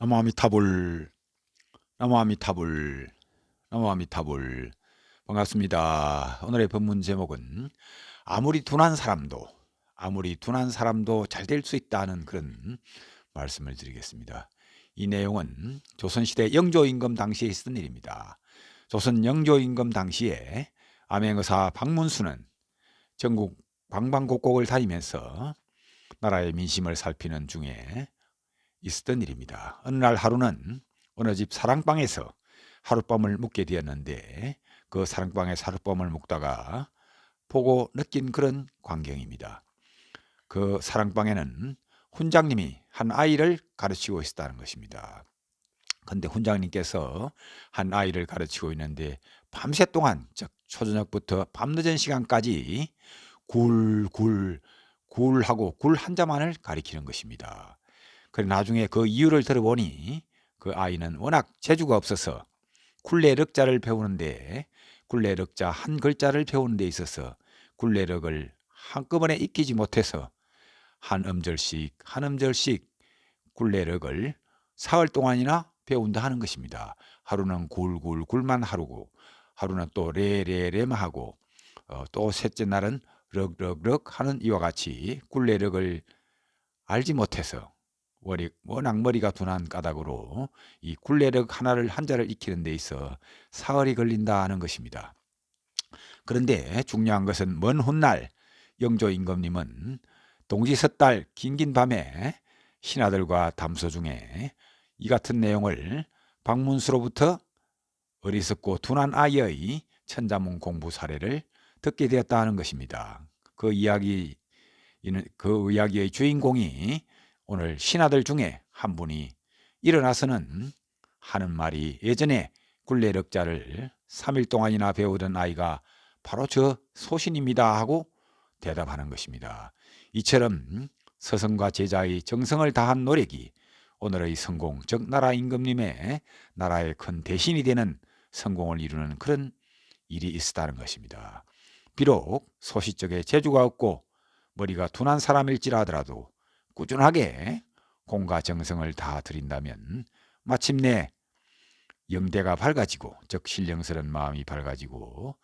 나무아미타불 나무아미타불 나무아미타불 반갑습니다. 오늘의 본문 제목은 아무리 둔한 사람도 아무리 둔한 사람도 잘 될 수 있다는 그런 말씀을 드리겠습니다. 이 내용은 조선시대 영조임금 당시에 있었던 일입니다. 조선 영조임금 당시에 암행의사 박문수는 전국 방방곡곡을 다니면서 나라의 민심을 살피는 중에 있었던 일입니다. 어느 날 하루는 어느 집 사랑방에서 하룻밤을 묵게 되었는데 그 사랑방에 하룻밤을 묵다가 보고 느낀 그런 광경입니다. 그 사랑방에는 훈장님이 한 아이를 가르치고 있었다는 것입니다. 근데 훈장님께서 한 아이를 가르치고 있는데 밤새 동안 즉 초저녁부터 밤늦은 시간까지 굴 굴 굴하고 굴 한 자만을 가리키는 것입니다. 그래 나중에 그 이유를 들어보니 그 아이는 워낙 재주가 없어서 굴레력자를 배우는데 굴레력자 한 글자를 배우는 데 있어서 굴레력을 한꺼번에 익히지 못해서 한 음절씩 한 음절씩 굴레력을 사흘 동안이나 배운다 하는 것입니다. 하루는 굴굴 굴만 하루고 하루는 또 레레레만 하고 어, 또 셋째 날은 럭럭럭 하는 이와 같이 굴레력을 알지 못해서 워낙 머리가 둔한 까닭으로 이 굴레력 하나를 한자를 익히는 데 있어 사흘이 걸린다 하는 것입니다. 그런데 중요한 것은 먼 훗날 영조 임금님은 동지 섣달 긴긴 밤에 신하들과 담소 중에 이 같은 내용을 박문수로부터 어리석고 둔한 아이의 천자문 공부 사례를 듣게 되었다 하는 것입니다. 그 이야기 그 이야기의 주인공이 오늘 신하들 중에 한 분이 일어나서는 하는 말이 예전에 굴레력자를 3일 동안이나 배우던 아이가 바로 저 소신입니다 하고 대답하는 것입니다. 이처럼 서성과 제자의 정성을 다한 노력이 오늘의 성공, 즉 나라 임금님의 나라의 큰 대신이 되는 성공을 이루는 그런 일이 있었다는 것입니다. 비록 소시적에 재주가 없고 머리가 둔한 사람일지라 하더라도 꾸준하게 공과 정성을 다 드린다면 마침내 영대가 밝아지고 즉 신령스러운 마음이 밝아지고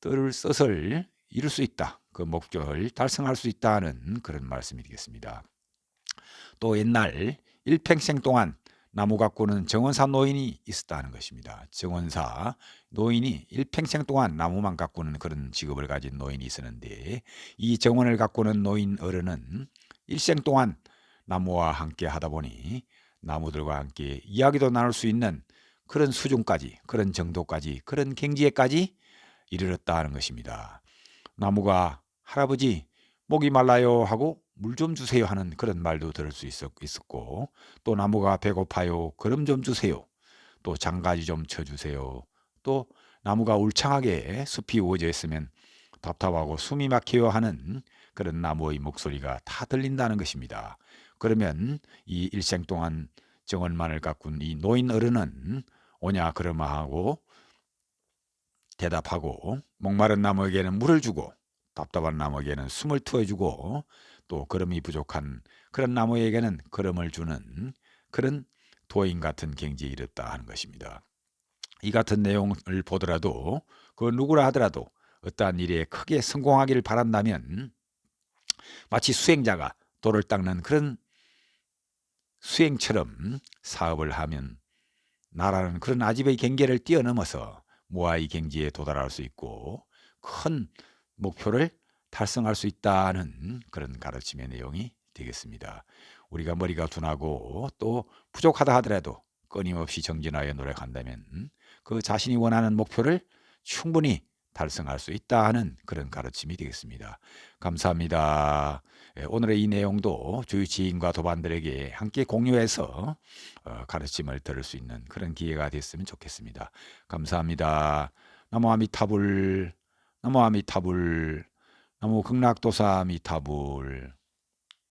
뜰 뜻을 이룰 수 있다. 그 목적을 달성할 수 있다는 그런 말씀이 되겠습니다. 또 옛날 일평생 동안 나무 가꾸는 정원사 노인이 있었다는 것입니다. 정원사 노인이 일평생 동안 나무만 가꾸는 그런 직업을 가진 노인이 있었는데 이 정원을 가꾸는 노인 어른은 일생 동안 나무와 함께 하다 보니 나무들과 함께 이야기도 나눌 수 있는 그런 수준까지, 그런 정도까지, 그런 경지에까지 이르렀다 하는 것입니다. 나무가 할아버지 목이 말라요 하고 물 좀 주세요 하는 그런 말도 들을 수 있었고 또 나무가 배고파요 그럼 좀 주세요 또 장가지 좀 쳐주세요 또 나무가 울창하게 숲이 우거져 있으면 답답하고 숨이 막혀요 하는 그런 나무의 목소리가 다 들린다는 것입니다. 그러면 이 일생 동안 정원만을 가꾼 이 노인 어른은 오냐 그러마 하고 대답하고 목마른 나무에게는 물을 주고 답답한 나무에게는 숨을 트어주고 또 걸음이 부족한 그런 나무에게는 걸음을 주는 그런 도인 같은 경지에 이르다 하는 것입니다. 이 같은 내용을 보더라도 그 누구라 하더라도 어떠한 일에 크게 성공하기를 바란다면 마치 수행자가 돌을 닦는 그런 수행처럼 사업을 하면 나라는 그런 아집의 경계를 뛰어넘어서 모아의 경지에 도달할 수 있고 큰 목표를 달성할 수 있다는 그런 가르침의 내용이 되겠습니다. 우리가 머리가 둔하고 또 부족하다 하더라도 끊임없이 정진하여 노력한다면 그 자신이 원하는 목표를 충분히 달성할 수 있다 하는 그런 가르침이 되겠습니다. 감사합니다. 예, 오늘의 이 내용도 주위 지인과 도반들에게 함께 공유해서 어, 가르침을 들을 수 있는 그런 기회가 됐으면 좋겠습니다. 감사합니다. 나무 아미타불, 나무 극락도사 아미타불.